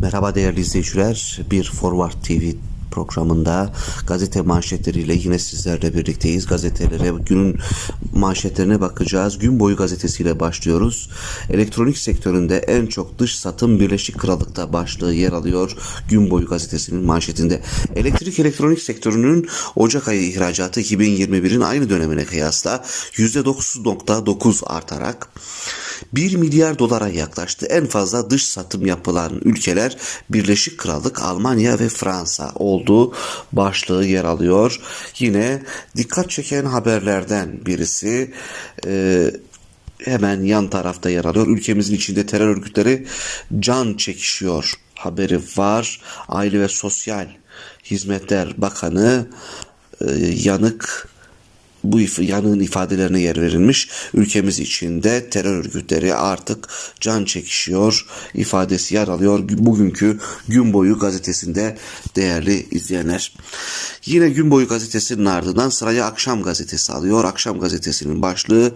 Merhaba değerli izleyiciler. Bir Forward TV programında gazete manşetleriyle yine sizlerle birlikteyiz. Gazetelere, günün manşetlerine bakacağız. Gün boyu gazetesiyle başlıyoruz. Elektronik sektöründe en çok dış satım Birleşik Krallık'ta başlığı yer alıyor. Gün boyu gazetesinin manşetinde. Elektrik elektronik sektörünün Ocak ayı ihracatı 2021'in aynı dönemine kıyasla %9.9 artarak 1 milyar dolara yaklaştı. En fazla dış satım yapılan ülkeler Birleşik Krallık, Almanya ve Fransa olduğu başlığı yer alıyor. Yine dikkat çeken haberlerden birisi e, hemen yan tarafta yer alıyor. Ülkemizin içinde terör örgütleri can çekişiyor haberi var. Aile ve Sosyal Hizmetler Bakanı e, yanık bu yanığın ifadelerine yer verilmiş. Ülkemiz içinde terör örgütleri artık can çekişiyor ifadesi yer alıyor. Bugünkü Gün Boyu gazetesinde değerli izleyenler. Yine Gün Boyu gazetesinin ardından sıraya Akşam gazetesi alıyor. Akşam gazetesinin başlığı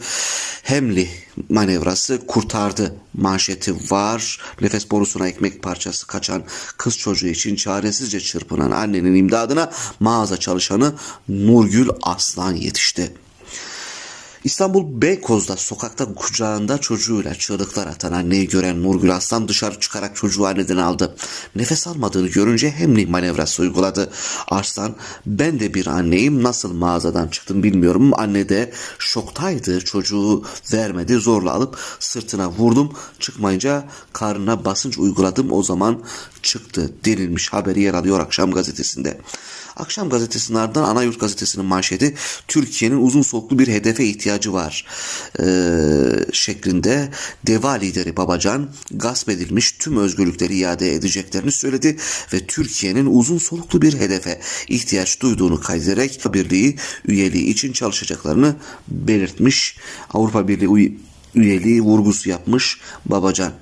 Hemli manevrası kurtardı manşeti var. Nefes borusuna ekmek parçası kaçan kız çocuğu için çaresizce çırpınan annenin imdadına mağaza çalışanı Nurgül Aslan yetişti. İstanbul Beykoz'da sokakta kucağında çocuğuyla çığlıklar atan anneyi gören Nurgül Aslan dışarı çıkarak çocuğu anneden aldı. Nefes almadığını görünce hemli manevrası uyguladı. Arslan ben de bir anneyim nasıl mağazadan çıktım bilmiyorum. Anne de şoktaydı çocuğu vermedi zorla alıp sırtına vurdum. Çıkmayınca karnına basınç uyguladım o zaman çıktı denilmiş haberi yer alıyor akşam gazetesinde. Akşam gazetesinin ardından Anayurt gazetesinin manşeti Türkiye'nin uzun soluklu bir hedefe ihtiyacı var ee, şeklinde deva lideri Babacan gasp edilmiş tüm özgürlükleri iade edeceklerini söyledi ve Türkiye'nin uzun soluklu bir hedefe ihtiyaç duyduğunu kaydederek Birliği üyeliği için çalışacaklarını belirtmiş. Avrupa Birliği üy- üyeliği vurgusu yapmış Babacan.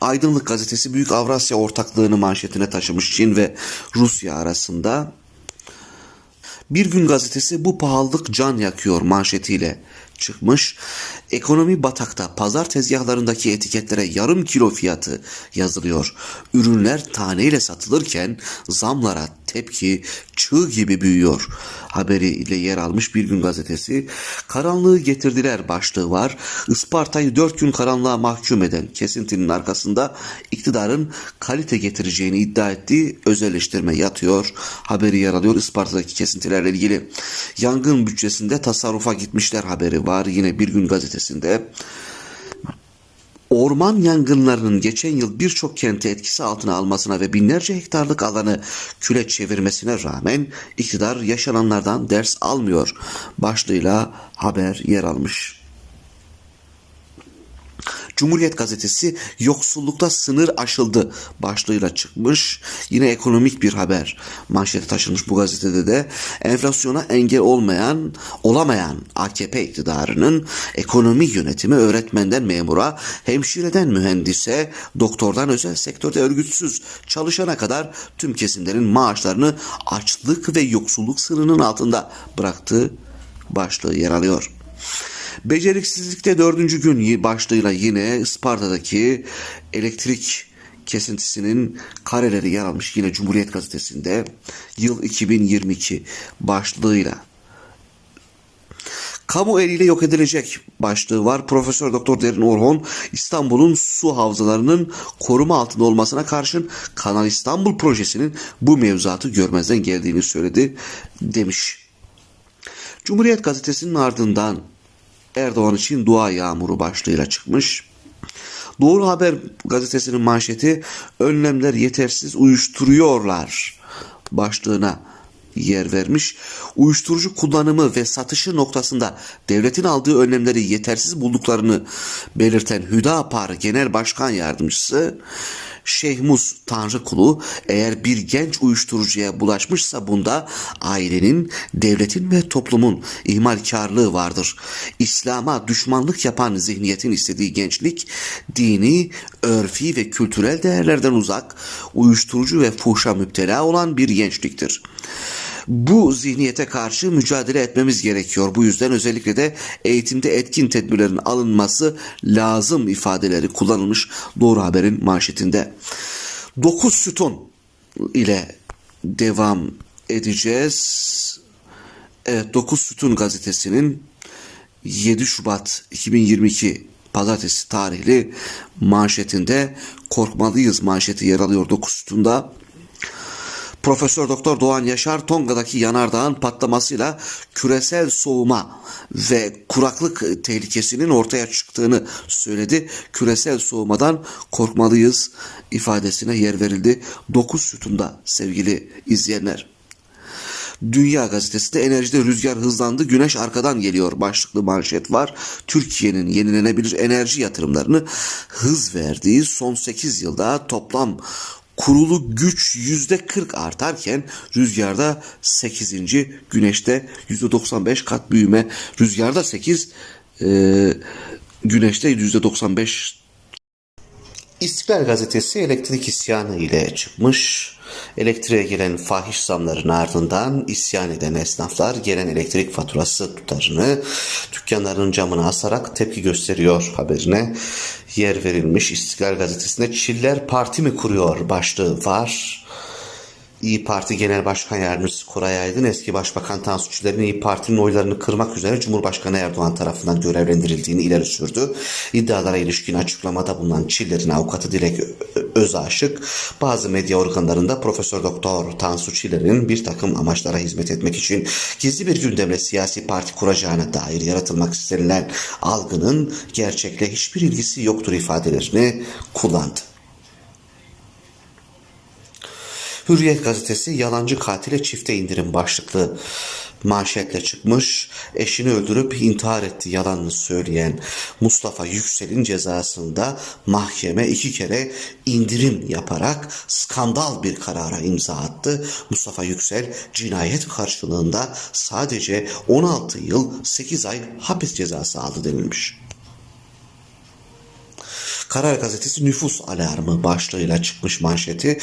Aydınlık gazetesi Büyük Avrasya ortaklığını manşetine taşımış Çin ve Rusya arasında. Bir gün gazetesi bu pahalılık can yakıyor manşetiyle çıkmış. Ekonomi batakta pazar tezgahlarındaki etiketlere yarım kilo fiyatı yazılıyor. Ürünler taneyle satılırken zamlara tepki çığ gibi büyüyor. Haberiyle yer almış bir gün gazetesi. Karanlığı getirdiler başlığı var. Isparta'yı dört gün karanlığa mahkum eden kesintinin arkasında iktidarın kalite getireceğini iddia ettiği özelleştirme yatıyor. Haberi yer alıyor Isparta'daki kesintilerle ilgili. Yangın bütçesinde tasarrufa gitmişler haberi var. Yine bir gün gazetesinde. Orman yangınlarının geçen yıl birçok kenti etkisi altına almasına ve binlerce hektarlık alanı küle çevirmesine rağmen iktidar yaşananlardan ders almıyor başlığıyla haber yer almış. Cumhuriyet gazetesi yoksullukta sınır aşıldı başlığıyla çıkmış. Yine ekonomik bir haber manşeti taşınmış bu gazetede de enflasyona engel olmayan olamayan AKP iktidarının ekonomi yönetimi öğretmenden memura, hemşireden mühendise, doktordan özel sektörde örgütsüz çalışana kadar tüm kesimlerin maaşlarını açlık ve yoksulluk sınırının altında bıraktığı başlığı yer alıyor. Beceriksizlikte dördüncü gün başlığıyla yine Isparta'daki elektrik kesintisinin kareleri yer almış yine Cumhuriyet Gazetesi'nde yıl 2022 başlığıyla. Kamu eliyle yok edilecek başlığı var. Profesör Doktor Derin Orhon İstanbul'un su havzalarının koruma altında olmasına karşın Kanal İstanbul projesinin bu mevzuatı görmezden geldiğini söyledi demiş. Cumhuriyet Gazetesi'nin ardından Erdoğan için dua yağmuru başlığıyla çıkmış. Doğru Haber gazetesinin manşeti önlemler yetersiz uyuşturuyorlar başlığına yer vermiş. Uyuşturucu kullanımı ve satışı noktasında devletin aldığı önlemleri yetersiz bulduklarını belirten Hüdapar Genel Başkan Yardımcısı Şehmus Tanrıkulu eğer bir genç uyuşturucuya bulaşmışsa bunda ailenin, devletin ve toplumun ihmalkarlığı vardır. İslam'a düşmanlık yapan zihniyetin istediği gençlik, dini, örfi ve kültürel değerlerden uzak, uyuşturucu ve fuhşa müptela olan bir gençliktir. Bu zihniyete karşı mücadele etmemiz gerekiyor. Bu yüzden özellikle de eğitimde etkin tedbirlerin alınması lazım ifadeleri kullanılmış Doğru Haber'in manşetinde. 9 sütun ile devam edeceğiz. Evet 9 Sütun gazetesinin 7 Şubat 2022 Pazartesi tarihli manşetinde korkmalıyız manşeti yer alıyor 9 sütunda. Profesör Doktor Doğan Yaşar Tonga'daki yanardağın patlamasıyla küresel soğuma ve kuraklık tehlikesinin ortaya çıktığını söyledi. Küresel soğumadan korkmalıyız ifadesine yer verildi. 9 sütunda sevgili izleyenler. Dünya Gazetesi'nde enerjide rüzgar hızlandı, güneş arkadan geliyor başlıklı manşet var. Türkiye'nin yenilenebilir enerji yatırımlarını hız verdiği son 8 yılda toplam kurulu güç %40 artarken rüzgarda 8. güneşte %95 kat büyüme. Rüzgarda 8, e, güneşte %95 İstiklal Gazetesi elektrik isyanı ile çıkmış. Elektriğe gelen fahiş zamların ardından isyan eden esnaflar gelen elektrik faturası tutarını dükkanların camına asarak tepki gösteriyor haberine yer verilmiş. İstiklal Gazetesi'nde Çiller Parti mi kuruyor başlığı var. İyi Parti Genel Başkan Yardımcısı Koray Aydın eski Başbakan Tansu Çiller'in İyi Parti'nin oylarını kırmak üzere Cumhurbaşkanı Erdoğan tarafından görevlendirildiğini ileri sürdü. İddialara ilişkin açıklamada bulunan Çiller'in avukatı Dilek Özaşık bazı medya organlarında Profesör Doktor Tansu Çiller'in bir takım amaçlara hizmet etmek için gizli bir gündemle siyasi parti kuracağına dair yaratılmak istenilen algının gerçekle hiçbir ilgisi yoktur ifadelerini kullandı. Hürriyet gazetesi yalancı katile çifte indirim başlıklı manşetle çıkmış. Eşini öldürüp intihar etti yalanını söyleyen Mustafa Yüksel'in cezasında mahkeme iki kere indirim yaparak skandal bir karara imza attı. Mustafa Yüksel cinayet karşılığında sadece 16 yıl 8 ay hapis cezası aldı denilmiş. Karar Gazetesi nüfus alarmı başlığıyla çıkmış manşeti.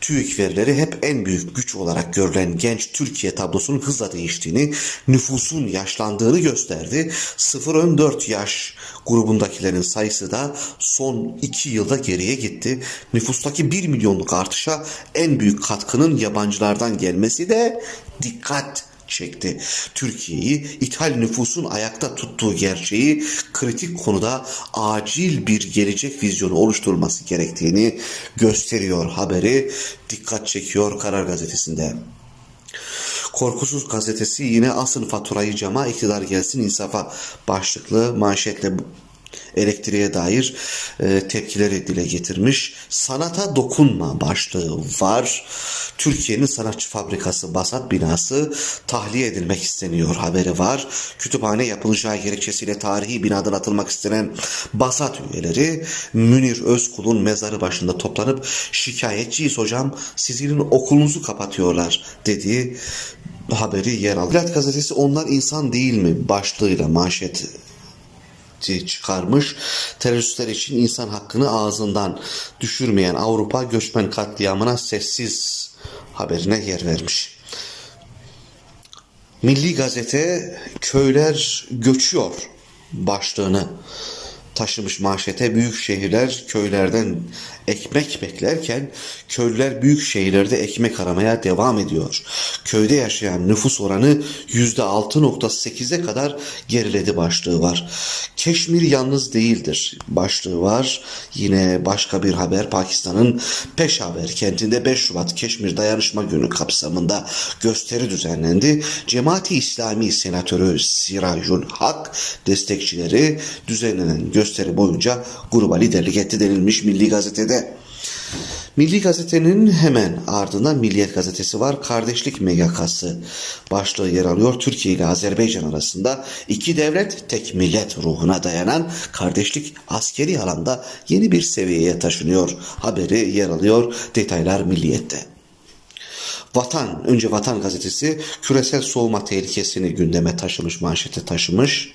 TÜİK verileri hep en büyük güç olarak görülen genç Türkiye tablosunun hızla değiştiğini, nüfusun yaşlandığını gösterdi. 0-14 yaş grubundakilerin sayısı da son 2 yılda geriye gitti. Nüfustaki 1 milyonluk artışa en büyük katkının yabancılardan gelmesi de dikkat çekti. Türkiye'yi ithal nüfusun ayakta tuttuğu gerçeği kritik konuda acil bir gelecek vizyonu oluşturulması gerektiğini gösteriyor haberi dikkat çekiyor Karar Gazetesi'nde. Korkusuz gazetesi yine asıl faturayı cama iktidar gelsin insafa başlıklı manşetle elektriğe dair e, tepkileri dile getirmiş. Sanata dokunma başlığı var. Türkiye'nin sanatçı fabrikası Basat binası tahliye edilmek isteniyor haberi var. Kütüphane yapılacağı gerekçesiyle tarihi binadan atılmak istenen Basat üyeleri Münir Özkul'un mezarı başında toplanıp şikayetçiyiz hocam sizin okulunuzu kapatıyorlar dediği haberi yer aldı. Bilat gazetesi onlar insan değil mi başlığıyla manşet çıkarmış. Teröristler için insan hakkını ağzından düşürmeyen Avrupa göçmen katliamına sessiz haberine yer vermiş. Milli Gazete köyler göçüyor başlığını taşımış manşete büyük şehirler köylerden ekmek beklerken köylüler büyük şehirlerde ekmek aramaya devam ediyor. Köyde yaşayan nüfus oranı %6.8'e kadar geriledi başlığı var. Keşmir yalnız değildir başlığı var. Yine başka bir haber Pakistan'ın Peşaver kentinde 5 Şubat Keşmir Dayanışma Günü kapsamında gösteri düzenlendi. Cemaati İslami Senatörü Sirajul Hak destekçileri düzenlenen gösteri boyunca gruba liderlik etti denilmiş Milli Gazete'de. Milli Gazete'nin hemen ardından Milliyet Gazetesi var. Kardeşlik megakası başlığı yer alıyor. Türkiye ile Azerbaycan arasında iki devlet tek millet ruhuna dayanan kardeşlik askeri alanda yeni bir seviyeye taşınıyor. Haberi yer alıyor. Detaylar Milliyet'te. Vatan, önce Vatan gazetesi küresel soğuma tehlikesini gündeme taşımış, manşete taşımış.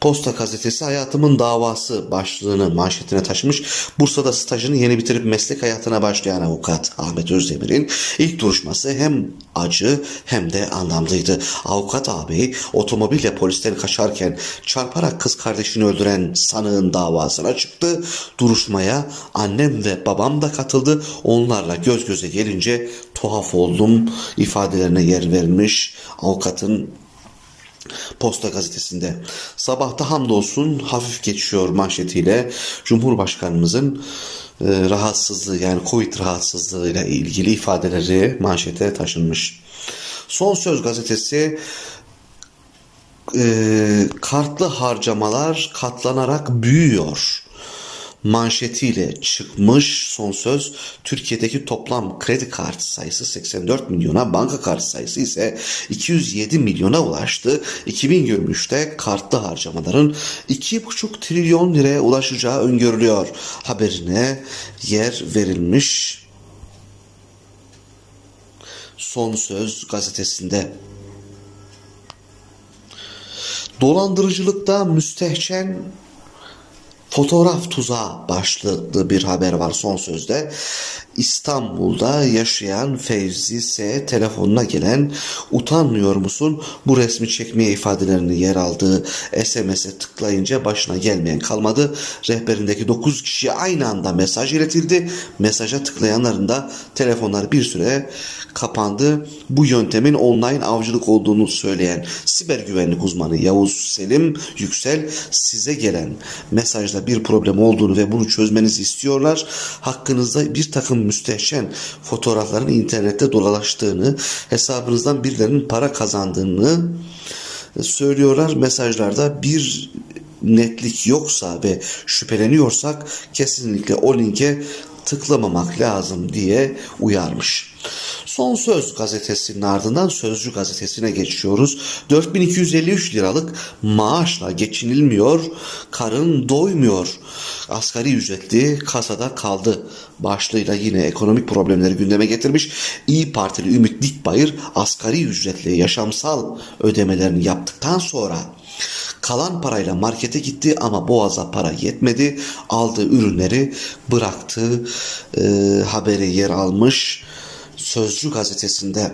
Posta gazetesi hayatımın davası başlığını manşetine taşımış. Bursa'da stajını yeni bitirip meslek hayatına başlayan avukat Ahmet Özdemir'in ilk duruşması hem acı hem de anlamlıydı. Avukat ağabey otomobille polisten kaçarken çarparak kız kardeşini öldüren sanığın davasına çıktı. Duruşmaya annem ve babam da katıldı. Onlarla göz göze gelince tuhaf oldum ifadelerine yer verilmiş avukatın Posta gazetesinde. Sabahta hamdolsun hafif geçiyor manşetiyle Cumhurbaşkanımızın e, rahatsızlığı yani Covid rahatsızlığıyla ilgili ifadeleri manşete taşınmış. Son Söz gazetesi e, kartlı harcamalar katlanarak büyüyor manşetiyle çıkmış son söz Türkiye'deki toplam kredi kartı sayısı 84 milyona banka kartı sayısı ise 207 milyona ulaştı. 2023'te kartlı harcamaların 2,5 trilyon liraya ulaşacağı öngörülüyor. Haberine yer verilmiş. Son Söz gazetesinde Dolandırıcılıkta müstehcen Fotoğraf tuzağı başlıklı bir haber var son sözde. İstanbul'da yaşayan Fevzi S. telefonuna gelen utanmıyor musun bu resmi çekmeye ifadelerinin yer aldığı SMS'e tıklayınca başına gelmeyen kalmadı. Rehberindeki 9 kişiye aynı anda mesaj iletildi. Mesaja tıklayanların da telefonlar bir süre kapandı. Bu yöntemin online avcılık olduğunu söyleyen siber güvenlik uzmanı Yavuz Selim Yüksel size gelen mesajda bir problem olduğunu ve bunu çözmenizi istiyorlar. Hakkınızda bir takım müstehcen fotoğrafların internette dolaştığını, hesabınızdan birilerinin para kazandığını söylüyorlar. Mesajlarda bir netlik yoksa ve şüpheleniyorsak kesinlikle o linke tıklamamak lazım diye uyarmış. Son Söz gazetesinin ardından Sözcü gazetesine geçiyoruz. 4253 liralık maaşla geçinilmiyor, karın doymuyor. Asgari ücretli kasada kaldı başlığıyla yine ekonomik problemleri gündeme getirmiş. İyi Partili Ümit Dikbayır asgari ücretli yaşamsal ödemelerini yaptıktan sonra Kalan parayla markete gitti ama boğaza para yetmedi. Aldığı ürünleri bıraktı. E, haberi yer almış. Sözcü gazetesinde.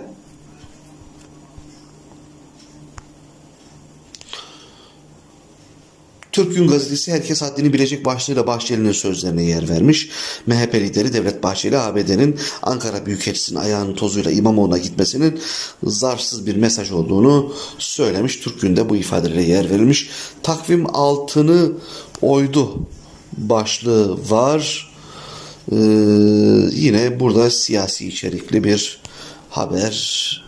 Türk Gün Gazetesi herkes haddini bilecek başlığıyla Bahçeli'nin sözlerine yer vermiş. MHP lideri Devlet Bahçeli ABD'nin Ankara Büyükelçisi'nin ayağının tozuyla İmamoğlu'na gitmesinin zarsız bir mesaj olduğunu söylemiş. Türk Gün'de bu ifadelere yer verilmiş. Takvim altını oydu başlığı var. Ee, yine burada siyasi içerikli bir haber.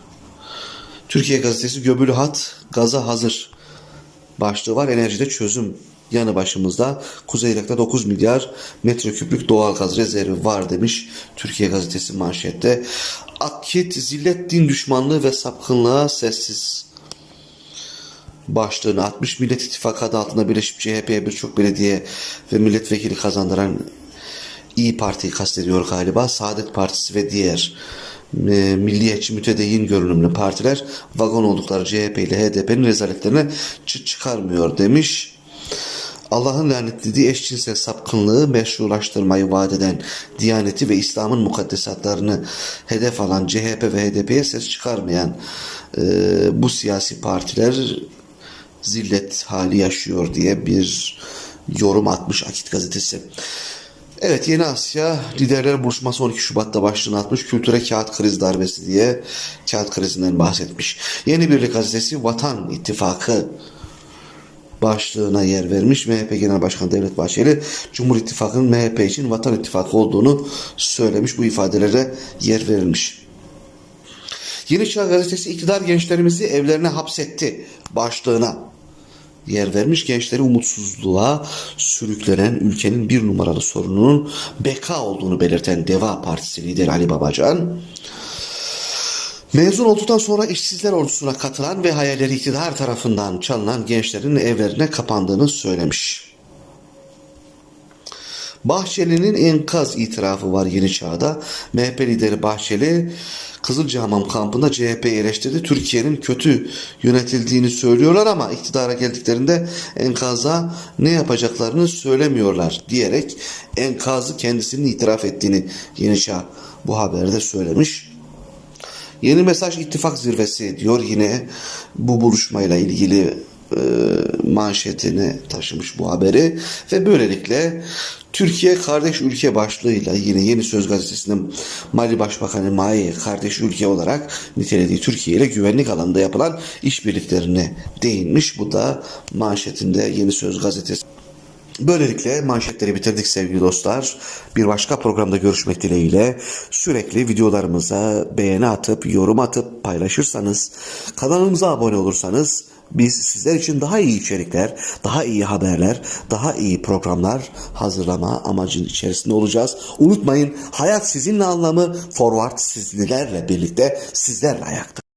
Türkiye Gazetesi Göbülü Hat gaza hazır başlığı var. Enerjide çözüm yanı başımızda. Kuzey Irak'ta 9 milyar metreküplük doğal gaz rezervi var demiş Türkiye Gazetesi manşette. Akit zillet din düşmanlığı ve sapkınlığa sessiz başlığını atmış. Millet İttifakı adı altında birleşip CHP'ye birçok belediye ve milletvekili kazandıran İyi Parti'yi kastediyor galiba. Saadet Partisi ve diğer e, milliyetçi mütedeyyin görünümlü partiler vagon oldukları CHP ile HDP'nin rezaletlerine çıt çıkarmıyor demiş. Allah'ın lanetlediği eşcinsel sapkınlığı meşrulaştırmayı vaat eden Diyaneti ve İslam'ın mukaddesatlarını hedef alan CHP ve HDP'ye ses çıkarmayan e, bu siyasi partiler zillet hali yaşıyor diye bir yorum atmış Akit gazetesi. Evet Yeni Asya liderler buluşması 12 Şubat'ta başlığını atmış kültüre kağıt kriz darbesi diye kağıt krizinden bahsetmiş. Yeni Birlik gazetesi Vatan İttifakı başlığına yer vermiş. MHP Genel Başkanı Devlet Bahçeli Cumhur İttifakı'nın MHP için Vatan İttifakı olduğunu söylemiş. Bu ifadelere yer verilmiş. Yeni Çağ Gazetesi iktidar gençlerimizi evlerine hapsetti başlığına yer vermiş gençleri umutsuzluğa sürüklenen ülkenin bir numaralı sorununun beka olduğunu belirten Deva Partisi lideri Ali Babacan Mezun olduktan sonra işsizler ordusuna katılan ve hayalleri iktidar tarafından çalınan gençlerin evlerine kapandığını söylemiş. Bahçeli'nin enkaz itirafı var Yeni Çağ'da. MHP lideri Bahçeli Kızılcahamam kampında CHP'yi eleştirdi. Türkiye'nin kötü yönetildiğini söylüyorlar ama iktidara geldiklerinde enkaza ne yapacaklarını söylemiyorlar diyerek enkazı kendisinin itiraf ettiğini Yeni Çağ bu haberde söylemiş. Yeni mesaj ittifak zirvesi diyor yine bu buluşmayla ilgili e, manşetini taşımış bu haberi ve böylelikle Türkiye kardeş ülke başlığıyla yine Yeni Söz gazetesinin Mali Başbakanı Mai kardeş ülke olarak nitelediği Türkiye ile güvenlik alanında yapılan işbirliklerine değinmiş. Bu da manşetinde Yeni Söz gazetesi. Böylelikle manşetleri bitirdik sevgili dostlar. Bir başka programda görüşmek dileğiyle sürekli videolarımıza beğeni atıp yorum atıp paylaşırsanız kanalımıza abone olursanız biz sizler için daha iyi içerikler, daha iyi haberler, daha iyi programlar hazırlama amacın içerisinde olacağız. Unutmayın hayat sizinle anlamı forward sizlerle birlikte sizlerle ayakta.